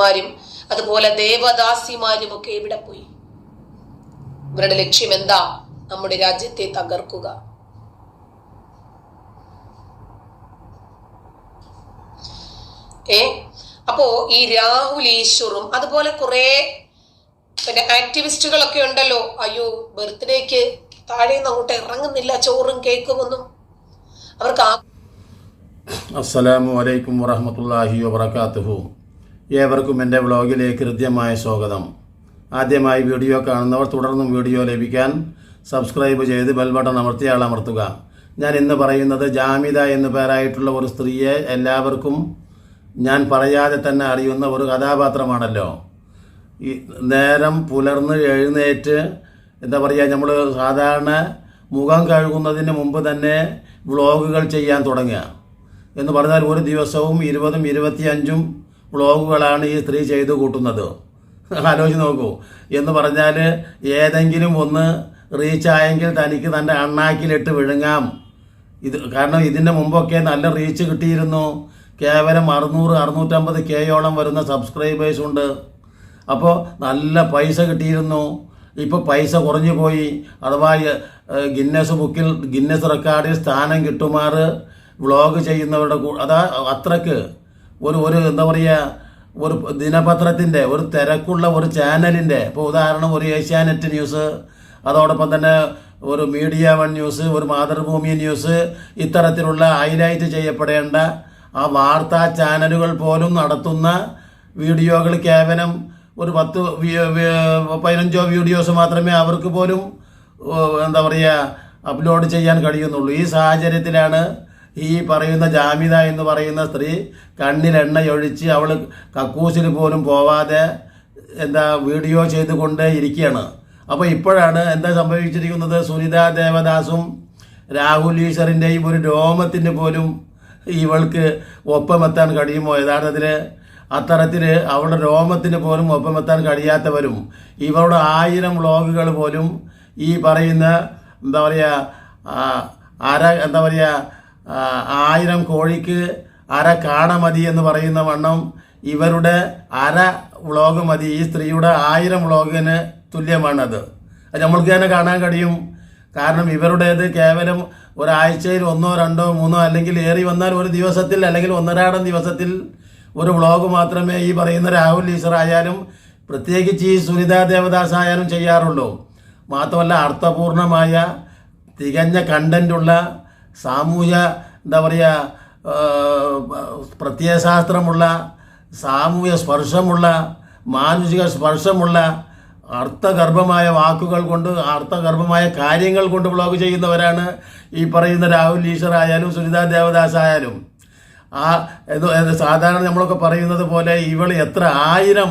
മാരും അതുപോലെ ദേവദാസിമാരും ഒക്കെ എവിടെ പോയി? ഇവരുടെ ലക്ഷ്യം എന്താ? നമ്മുടെ രാജ്യത്തെ തകർക്കുക. ഏ? അപ്പോ ഈ രാഹുൽ ഈശ്വറും അതുപോലെ കുറെ പിന്നെ ആക്ടിവിസ്റ്റുകളൊക്കെ ഉണ്ടല്ലോ. അയ്യോ ബർത്ത്ഡേക്ക് താഴെ നിന്ന് അങ്ങോട്ട് ഇറങ്ങുന്നില്ല ചോറും കേക്കും ഒന്നും. അവർക്ക് അസ്സലാമു അലൈക്കും വറഹമത്തല്ലാഹി വബർക്കാത്തുഹു ഏവർക്കും എന്റെ വ്ളോഗിലേക്ക് ഹൃദ്യമായ സ്വാഗതം. ആദ്യമായി വീഡിയോ കാണുന്നവർ തുടർന്നും വീഡിയോ ലഭിക്കാൻ സബ്സ്ക്രൈബ് ചെയ്ത് ബെൽ ബട്ടൺ അമർത്തിയാൾ അമർത്തുക. ഞാൻ ഇന്ന് പറയുന്നത് ജാമിത എന്നു പേരായിട്ടുള്ള ഒരു സ്ത്രീയെ എല്ലാവർക്കും ഞാൻ പറയാതെ തന്നെ അറിയുന്ന ഒരു കഥാപാത്രമാണല്ലോ. ഈ നേരം പുലർന്ന് എഴുന്നേറ്റ് എന്താ പറയുക നമ്മൾ സാധാരണ മുഖം കഴുകുന്നതിന് മുമ്പ് തന്നെ വ്ളോഗുകൾ ചെയ്യാൻ തുടങ്ങുക. എന്ന് പറഞ്ഞാൽ ഒരു ദിവസവും ഇരുപതും ഇരുപത്തിയഞ്ചും വ്ളോഗുകളാണ് ഈ സ്ത്രീ ചെയ്തു കൂട്ടുന്നത്. ആലോചിച്ച് നോക്കൂ. എന്ന് പറഞ്ഞാൽ ഏതെങ്കിലും ഒന്ന് റീച്ച് ആയെങ്കിൽ തനിക്ക് തന്റെ അണ്ണാക്കിലിട്ട് വിഴുങ്ങാം. ഇത് കാരണം ഇതിന്റെ മുമ്പൊക്കെ നല്ല റീച്ച് കിട്ടിയിരുന്നു. കേവലം അറുന്നൂറ് അറുന്നൂറ്റമ്പത് കെയോളം വരുന്ന സബ്സ്ക്രൈബേഴ്സ് ഉണ്ട്. അപ്പോൾ നല്ല പൈസ കിട്ടിയിരുന്നു. ഇപ്പോൾ പൈസ കുറഞ്ഞു പോയി. അഥവാ ഗിന്നസ് ബുക്കിൽ ഗിന്നസ് റെക്കോർഡിൽ സ്ഥാനം കിട്ടുമാറ് വ്ളോഗ് ചെയ്യുന്നവരുടെ അതാ അത്രയ്ക്ക്. ഒരു ഒരു എന്താ പറയുക ഒരു ദിനപത്രത്തിന്റെ ഒരു തിരക്കുള്ള ഒരു ചാനലിന്റെ ഇപ്പോൾ ഉദാഹരണം ഒരു ഏഷ്യാനെറ്റ് ന്യൂസ് അതോടൊപ്പം തന്നെ ഒരു മീഡിയ വൺ ന്യൂസ് ഒരു മാതൃഭൂമി ന്യൂസ് ഇത്തരത്തിലുള്ള ഹൈലൈറ്റ് ചെയ്യപ്പെടേണ്ട ആ വാർത്താ ചാനലുകൾ പോലും നടത്തുന്ന വീഡിയോകൾ കേവലം ഒരു പത്ത് പതിനഞ്ചോ വീഡിയോസ് മാത്രമേ അവർക്ക് പോലും എന്താ പറയുക അപ്ലോഡ് ചെയ്യാൻ കഴിയുന്നുള്ളൂ. ഈ സാഹചര്യത്തിലാണ് ഈ പറയുന്ന ജാമിത എന്ന് പറയുന്ന സ്ത്രീ കണ്ണിൽ എണ്ണയൊഴിച്ച് അവൾ കക്കൂസിൽ പോലും പോവാതെ എന്താ വീഡിയോ ചെയ്തുകൊണ്ടേ ഇരിക്കുകയാണ്. അപ്പോൾ ഇപ്പോഴാണ് എന്താ സംഭവിച്ചിരിക്കുന്നത്? സുനിത ദേവദാസും രാഹുൽ ഈശ്വറിന്റെയും ഒരു രോമത്തിന് പോലും ഇവൾക്ക് ഒപ്പമെത്താൻ കഴിയുമോ? യഥാർത്ഥത്തിൽ അത്തരത്തിൽ അവളുടെ രോമത്തിന് പോലും ഒപ്പമെത്താൻ കഴിയാത്തവരും ഇവളുടെ ആയിരം വ്ളോഗുകൾ പോലും ഈ പറയുന്ന എന്താ പറയുക ആരാ എന്താ പറയുക ആയിരം കോഴിക്ക് അര കാട മതി എന്ന് പറയുന്ന വണ്ണം ഇവരുടെ അര വ്ളോഗ് മതി. ഈ സ്ത്രീയുടെ ആയിരം വ്ളോഗിന് തുല്യമാണത്. അത് നമ്മൾക്ക് തന്നെ കാണാൻ കഴിയും. കാരണം ഇവരുടേത് കേവലം ഒരാഴ്ചയിൽ ഒന്നോ രണ്ടോ മൂന്നോ അല്ലെങ്കിൽ ഏറി വന്നാൽ ഒരു ദിവസത്തിൽ അല്ലെങ്കിൽ ഒന്നരാടം ദിവസത്തിൽ ഒരു വ്ളോഗ് മാത്രമേ ഈ പറയുന്ന രാഹുൽ ഈശ്വർ ആയാലും പ്രത്യേകിച്ച് ഈ സുനിത ദേവദാസ് ആയാലും ചെയ്യാറുള്ളൂ. മാത്രമല്ല അർത്ഥപൂർണമായ തികഞ്ഞ കണ്ടന്റുള്ള സാമൂഹ്യ എന്താ പറയുക പ്രത്യയശാസ്ത്രമുള്ള സാമൂഹ്യ സ്പർശമുള്ള മാനുഷിക സ്പർശമുള്ള അർത്ഥഗർഭമായ വാക്കുകൾ കൊണ്ട് അർത്ഥഗർഭമായ കാര്യങ്ങൾ കൊണ്ട് ബ്ലോഗ് ചെയ്യുന്നവരാണ് ഈ പറയുന്ന രാഹുൽ ഈശ്വർ ആയാലും സുനിത ദേവദാസ് ആയാലും ആ സാധാരണ നമ്മളൊക്കെ പറയുന്നത് പോലെ ഇവൾ എത്ര ആയിരം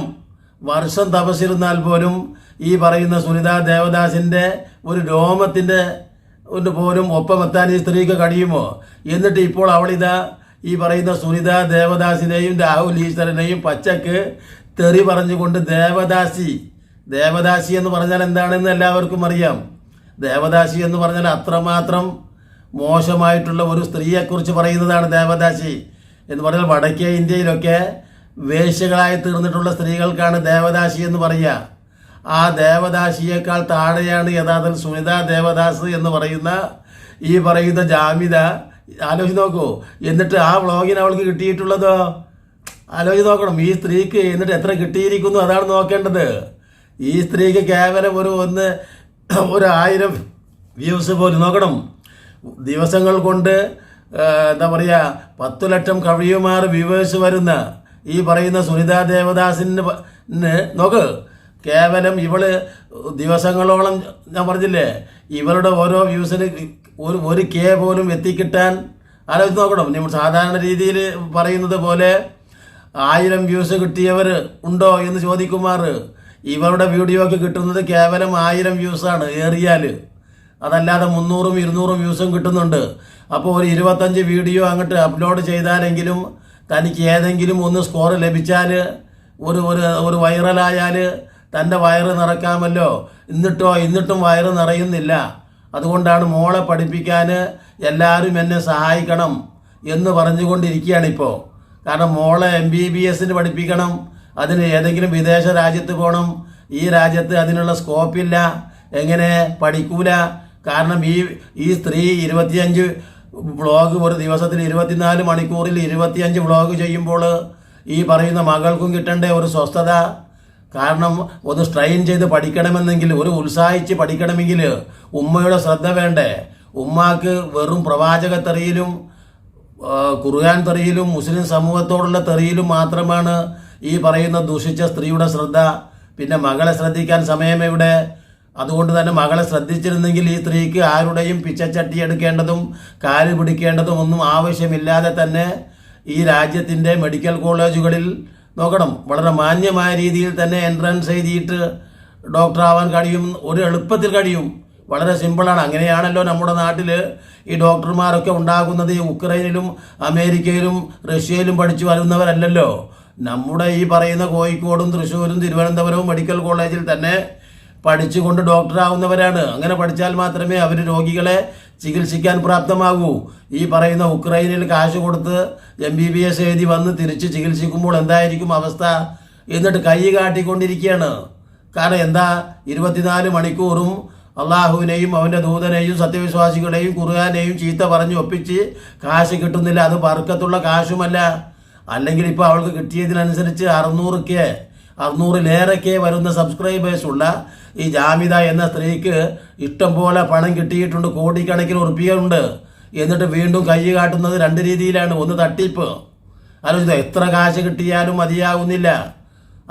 വർഷം തപസ്സിരുന്നാൽ പോലും ഈ പറയുന്ന സുനിത ദേവദാസിന്റെ ഒരു രോമത്തിന്റെ കൊണ്ട് പോലും ഒപ്പമെത്താൻ ഈ സ്ത്രീക്ക് കഴിയുമോ? എന്നിട്ട് ഇപ്പോൾ അവളിതാ ഈ പറയുന്ന സുനിത ദേവദാസിനെയും രാഹുൽ ഈശ്വരനെയും പച്ചക്ക് തെറി പറഞ്ഞുകൊണ്ട് ദേവദാസി ദേവദാസി എന്ന് പറഞ്ഞാൽ എന്താണെന്ന് എല്ലാവർക്കും അറിയാം. ദേവദാസി എന്ന് പറഞ്ഞാൽ അത്രമാത്രം മോശമായിട്ടുള്ള ഒരു സ്ത്രീയെക്കുറിച്ച് പറയുന്നതാണ് ദേവദാസി എന്ന് പറഞ്ഞാൽ വടക്കേ ഇന്ത്യയിലൊക്കെ വേശ്യകളായി തീർന്നിട്ടുള്ള സ്ത്രീകൾക്കാണ് ദേവദാസി എന്ന് പറയുക. ആ ദേവദാസിയേക്കാൾ താഴെയാണ് യഥാർത്ഥത്തിൽ സുനിത ദേവദാസ് എന്ന് പറയുന്ന ഈ പറയുന്ന ജാമിത. ആലോചിച്ച് നോക്കൂ എന്നിട്ട് ആ വ്ളോഗിന് അവൾക്ക് കിട്ടിയിട്ടുള്ളതോ? ആലോചിച്ച് നോക്കണം ഈ സ്ത്രീക്ക് എന്നിട്ട് എത്ര കിട്ടിയിരിക്കുന്നു അതാണ് നോക്കേണ്ടത്. ഈ സ്ത്രീക്ക് കേവലം ഒരു ഒന്ന് ഒരു ആയിരം വ്യൂസ് പോലും നോക്കണം. ദിവസങ്ങൾ കൊണ്ട് എന്താ പറയുക പത്തു ലക്ഷം കവിയുമാർ വ്യൂവേഴ്സ് വരുന്ന ഈ പറയുന്ന സുനിതാ ദേവദാസിന് നോക്ക് കേവലം ഇവൾ ദിവസങ്ങളോളം ഞാൻ പറഞ്ഞില്ലേ ഇവളുടെ ഓരോ വ്യൂസിന് ഒരു ഒരു കെ പോലും എത്തിക്കിട്ടാൻ ആലോചിച്ച് നോക്കണം. നമ്മൾ സാധാരണ രീതിയിൽ പറയുന്നത് പോലെ ആയിരം വ്യൂസ് കിട്ടിയവർ ഉണ്ടോ എന്ന് ചോദിക്കുമാർ. ഇവരുടെ വീഡിയോക്ക് കിട്ടുന്നത് കേവലം ആയിരം വ്യൂസാണ് ഏറിയാൽ അതല്ലാതെ മുന്നൂറും ഇരുന്നൂറും വ്യൂസും കിട്ടുന്നുണ്ട്. അപ്പോൾ ഒരു ഇരുപത്തഞ്ച് വീഡിയോ അങ്ങോട്ട് അപ്ലോഡ് ചെയ്താലെങ്കിലും തനിക്ക് ഏതെങ്കിലും ഒന്ന് സ്കോർ ലഭിച്ചാൽ ഒരു ഒരു വൈറലായാൽ തന്റെ വയറ് നിറക്കാമല്ലോ എന്നിട്ടോ എന്നിട്ടും വയറ് നിറയുന്നില്ല. അതുകൊണ്ടാണ് മോളെ പഠിപ്പിക്കാൻ എല്ലാവരും എന്നെ സഹായിക്കണം എന്ന് പറഞ്ഞുകൊണ്ടിരിക്കുകയാണ് ഇപ്പോൾ കാരണം മോളെ എം ബി ബി എസിന് പഠിപ്പിക്കണം അതിന് ഏതെങ്കിലും വിദേശ രാജ്യത്ത് പോകണം ഈ രാജ്യത്ത് അതിനുള്ള സ്കോപ്പില്ല എങ്ങനെ പഠിക്കൂല. കാരണം ഈ ഈ സ്ത്രീ ഇരുപത്തിയഞ്ച് വ്ളോഗ് ഒരു ദിവസത്തിൽ ഇരുപത്തിനാല് മണിക്കൂറിൽ ഇരുപത്തിയഞ്ച് വ്ളോഗ് ചെയ്യുമ്പോൾ ഈ പറയുന്ന മകൾക്കും കിട്ടേണ്ട ഒരു സ്വസ്ഥത കാരണം ഒന്ന് സ്ട്രെയിൻ ചെയ്ത് പഠിക്കണമെന്നെങ്കിൽ ഒരു ഉത്സാഹിച്ച് പഠിക്കണമെങ്കിൽ ഉമ്മയുടെ ശ്രദ്ധ വേണ്ടേ? ഉമ്മാക്ക് വെറും പ്രവാചക തെറിയിലും ഖുർആൻ തെറിയിലും മുസ്ലിം സമൂഹത്തോടുള്ള തെറിയിലും മാത്രമാണ് ഈ പറയുന്ന ദൂഷിച്ച സ്ത്രീയുടെ ശ്രദ്ധ. പിന്നെ മകളെ ശ്രദ്ധിക്കാൻ സമയം എവിടെ അതുകൊണ്ട് തന്നെ മകളെ ശ്രദ്ധിച്ചിരുന്നെങ്കിൽ ഈ സ്ത്രീക്ക് ആരുടെയും പിച്ചച്ചട്ടി എടുക്കേണ്ടതും കാൽ പിടിക്കേണ്ടതും ഒന്നും ആവശ്യമില്ലാതെ തന്നെ ഈ രാജ്യത്തിന്റെ മെഡിക്കൽ കോളേജുകളിൽ നോക്കണം. വളരെ മാന്യമായ രീതിയിൽ തന്നെ എൻട്രൻസ് എഴുതിയിട്ട് ഡോക്ടറാവാൻ കഴിയും. ഒരു എളുപ്പത്തിൽ കഴിയും. വളരെ സിമ്പിളാണ് അങ്ങനെയാണല്ലോ നമ്മുടെ നാട്ടിൽ ഈ ഡോക്ടർമാരൊക്കെ ഉണ്ടാകുന്നത്. ഈ ഉക്രൈനിലും അമേരിക്കയിലും റഷ്യയിലും പഠിച്ചു വരുന്നവരല്ലല്ലോ. നമ്മുടെ ഈ പറയുന്ന കോഴിക്കോടും തൃശ്ശൂരും തിരുവനന്തപുരവും മെഡിക്കൽ കോളേജിൽ തന്നെ പഠിച്ചുകൊണ്ട് ഡോക്ടറാവുന്നവരാണ് അങ്ങനെ പഠിച്ചാൽ മാത്രമേ അവർ രോഗികളെ ചികിത്സിക്കാൻ പ്രാപ്തമാകൂ. ഈ പറയുന്ന ഉക്രൈനിൽ കാശ് കൊടുത്ത് എം ബി ബി എസ് എഴുതി വന്ന് തിരിച്ച് ചികിത്സിക്കുമ്പോൾ എന്തായിരിക്കും അവസ്ഥ? എന്നിട്ട് കൈ കാട്ടിക്കൊണ്ടിരിക്കുകയാണ്. കാരണം എന്താ? ഇരുപത്തിനാല് മണിക്കൂറും അള്ളാഹുവിനെയും അവന്റെ ദൂതനെയും സത്യവിശ്വാസികളെയും കുറുകാനെയും ചീത്ത പറഞ്ഞ് ഒപ്പിച്ച് കാശ് കിട്ടുന്നില്ല. അത് പറക്കത്തുള്ള കാശുമല്ല. അല്ലെങ്കിൽ ഇപ്പോൾ അവൾക്ക് കിട്ടിയതിനനുസരിച്ച് അറുന്നൂറ് കെ അറുന്നൂറിലേറെ കെ വരുന്ന സബ്സ്ക്രൈബേഴ്സുള്ള ഈ ജാമിത എന്ന സ്ത്രീക്ക് ഇഷ്ടം പോലെ പണം കിട്ടിയിട്ടുണ്ട് കോടിക്കണക്കിന് ഉറപ്പിയുണ്ട് എന്നിട്ട് വീണ്ടും കൈ കാട്ടുന്നത് രണ്ട് രീതിയിലാണ്. ഒന്ന് തട്ടിപ്പ്. ആലോചിച്ചോ എത്ര കാശ് കിട്ടിയാലും മതിയാകുന്നില്ല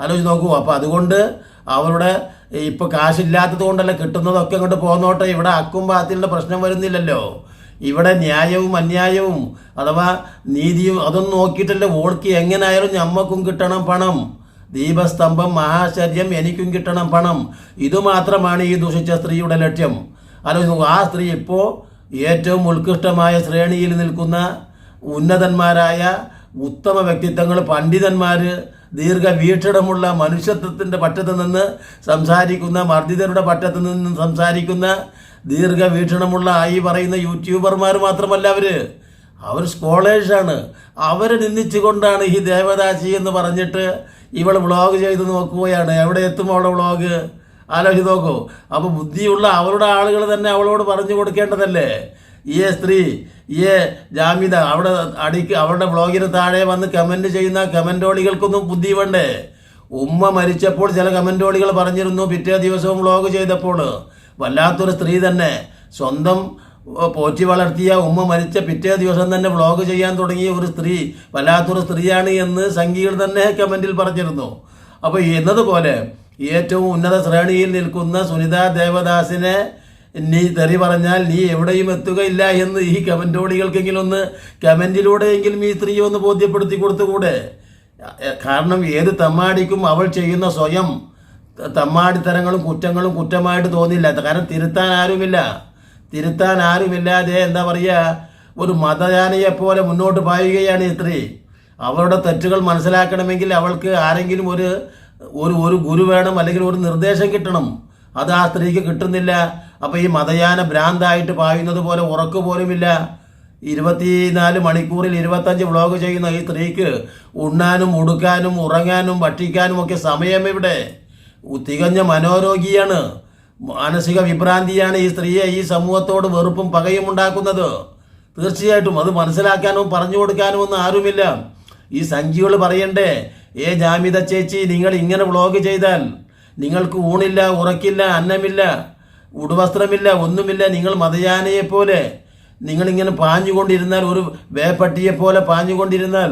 ആലോചിച്ച് നോക്കൂ അപ്പോൾ അതുകൊണ്ട് അവരുടെ ഇപ്പോൾ കാശില്ലാത്തത് കൊണ്ടല്ല കിട്ടുന്നതൊക്കെ ഇങ്ങോട്ട് പോന്നോട്ടെ. ഇവിടെ അക്കും പാത്തിലുള്ള പ്രശ്നം വരുന്നില്ലല്ലോ. ഇവിടെ ന്യായവും അന്യായവും അഥവാ നീതിയും അതൊന്നും നോക്കിയിട്ടല്ല ഓൾക്ക് എങ്ങനായാലും ഞമ്മക്കും കിട്ടണം പണം. ദീപസ്തംഭം മഹാശര്യം എനിക്കും കിട്ടണം പണം. ഇതുമാത്രമാണ് ഈ ദുഷിച്ച സ്ത്രീയുടെ ലക്ഷ്യം. അല്ലെങ്കിൽ ആ സ്ത്രീ ഇപ്പോൾ ഏറ്റവും ഉത്കൃഷ്ടമായ ശ്രേണിയിൽ നിൽക്കുന്ന ഉന്നതന്മാരായ ഉത്തമ വ്യക്തിത്വങ്ങൾ പണ്ഡിതന്മാർ ദീർഘവീക്ഷണമുള്ള മനുഷ്യത്വത്തിന്റെ പറ്റത്ത് നിന്ന് സംസാരിക്കുന്ന മർദ്ദിതരുടെ പറ്റത്ത് നിന്ന് സംസാരിക്കുന്ന ദീർഘവീക്ഷണമുള്ള ആയി പറയുന്ന യൂട്യൂബർമാർ മാത്രമല്ല അവർ അവർ സ്കോളേഴ്സാണ്. അവരെ നിന്ദിച്ചുകൊണ്ടാണ് ഈ ദേവദാസി എന്ന് പറഞ്ഞിട്ട് ഇവൾ വ്ളോഗ് ചെയ്ത് നോക്കുകയാണ്. എവിടെ എത്തും അവളുടെ വ്ളോഗ്? ആലോചിച്ച് നോക്കൂ. അപ്പോൾ ബുദ്ധിയുള്ള അവളുടെ ആളുകൾ തന്നെ അവളോട് പറഞ്ഞു കൊടുക്കേണ്ടതല്ലേ? ഈ സ്ത്രീ ഈ ജാമ്യത അവിടെ അടിക്ക് അവരുടെ ബ്ലോഗിന് താഴെ വന്ന് കമന്റ് ചെയ്യുന്ന കമന്റോളികൾക്കൊന്നും ബുദ്ധി വേണ്ടേ? ഉമ്മ മരിച്ചപ്പോൾ ചില കമന്റോളികൾ പറഞ്ഞിരുന്നു പിറ്റേ ദിവസവും വ്ളോഗ് ചെയ്തപ്പോൾ വല്ലാത്തൊരു സ്ത്രീ തന്നെ. സ്വന്തം പോറ്റി വളർത്തിയ ഉമ്മ മരിച്ച പിറ്റേ ദിവസം തന്നെ വ്ളോഗ് ചെയ്യാൻ തുടങ്ങിയ ഒരു സ്ത്രീ വല്ലാത്തൊരു സ്ത്രീയാണ് എന്ന് സംഘികൾ തന്നെ കമന്റിൽ പറഞ്ഞിരുന്നു. അപ്പോൾ എന്നതുപോലെ ഏറ്റവും ഉന്നത ശ്രേണിയിൽ നിൽക്കുന്ന സുനിത ദേവദാസിനെ നീ തെറി പറഞ്ഞാൽ നീ എവിടെയും എത്തുകയില്ല എന്ന് ഈ കമന്റോടികൾക്കെങ്കിലും ഒന്ന് കമന്റിലൂടെയെങ്കിലും ഈ സ്ത്രീ ഒന്ന് ബോധ്യപ്പെടുത്തി കൊടുത്തുകൂടെ? കാരണം ഏത് തമ്മാടിക്കും അവൾ ചെയ്യുന്ന സ്വയം തമ്മാടിത്തരങ്ങളും കുറ്റങ്ങളും കുറ്റമായിട്ട് തോന്നില്ല. കാരണം തിരുത്താൻ ആരുമില്ല. തിരുത്താൻ ആരുമില്ലാതെ എന്താ പറയുക ഒരു മതയാനയെ പോലെ മുന്നോട്ട് പായുകയാണ് സ്ത്രീ അവരുടെ തെറ്റുകൾ മനസ്സിലാക്കണമെങ്കിൽ അവൾക്ക് ആരെങ്കിലും ഒരു ഒരു ഒരു ഗുരു വേണം അല്ലെങ്കിൽ ഒരു നിർദ്ദേശം കിട്ടണം. അത് ആ സ്ത്രീക്ക് കിട്ടുന്നില്ല. അപ്പോൾ ഈ മതയാന ഭ്രാന്തായിട്ട് പായുന്നത് പോലെ ഉറക്കു പോലുമില്ല. ഇരുപത്തിനാല് മണിക്കൂറിൽ ഇരുപത്തഞ്ച് വ്ളോഗ് ചെയ്യുന്ന ഈ സ്ത്രീക്ക് ഉണ്ണാനും ഉടുക്കാനും ഉറങ്ങാനും ഭക്ഷിക്കാനും ഒക്കെ സമയം ഇവിടെ. തികഞ്ഞ മനോരോഗിയാണ്. മാനസിക വിഭ്രാന്തിയാണ് ഈ സ്ത്രീയെ ഈ സമൂഹത്തോട് വെറുപ്പും പകയും ഉണ്ടാക്കുന്നത്. തീർച്ചയായിട്ടും അത് മനസ്സിലാക്കാനും പറഞ്ഞു കൊടുക്കാനും ഒന്നും ആരുമില്ല. ഈ സഞ്ചികൾ പറയണ്ടേ ഏ ജാമിത ചേച്ചി നിങ്ങൾ ഇങ്ങനെ വ്ളോഗ് ചെയ്താൽ നിങ്ങൾക്ക് ഊണില്ല ഉറക്കില്ല അന്നമില്ല ഉടുവസ്ത്രമില്ല ഒന്നുമില്ല നിങ്ങൾ മതയാനയെ പോലെ നിങ്ങളിങ്ങനെ പാഞ്ഞുകൊണ്ടിരുന്നാൽ ഒരു വേപ്പട്ടിയെ പോലെ പാഞ്ഞുകൊണ്ടിരുന്നാൽ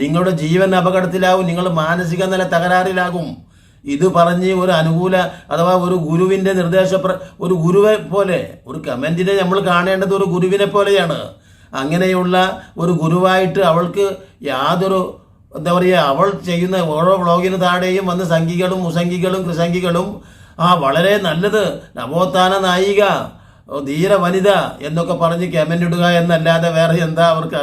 നിങ്ങളുടെ ജീവൻ അപകടത്തിലാവും നിങ്ങൾ മാനസിക നില തകരാറിലാകും. ഇത് പറഞ്ഞ് ഒരു അനുകൂല അഥവാ ഒരു ഗുരുവിന്റെ നിർദ്ദേശ ഒരു ഗുരുവെ പോലെ ഒരു കമന്റിനെ നമ്മൾ കാണേണ്ടത് ഒരു ഗുരുവിനെ പോലെയാണ്. അങ്ങനെയുള്ള ഒരു ഗുരുവായിട്ട് അവൾക്ക് യാതൊരു എന്താ പറയുക അവൾ ചെയ്യുന്ന ഓരോ വ്ളോഗിന് താഴെയും വന്ന് സംഘികളും മുസംഘികളും കൃസംഘികളും ആ വളരെ നല്ലത്. നവോത്ഥാന നായിക ധീര വനിത എന്നൊക്കെ പറഞ്ഞ് കമന്റ് ഇടുക എന്നല്ലാതെ വേറെ എന്താ അവർക്ക്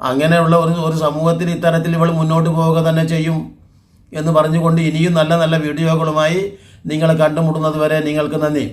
അങ്ങനെയുള്ള ഒരു ഒരു സമൂഹത്തിൽ ഇത്തരത്തിൽ ഇവൾ മുന്നോട്ട് പോവുക തന്നെ ചെയ്യും. എന്ന് പറഞ്ഞുകൊണ്ട് ഇനിയും നല്ല നല്ല വീഡിയോകളുമായി നിങ്ങൾ കണ്ടുമുട്ടുന്നത് വരെ നിങ്ങൾക്ക് നന്ദി.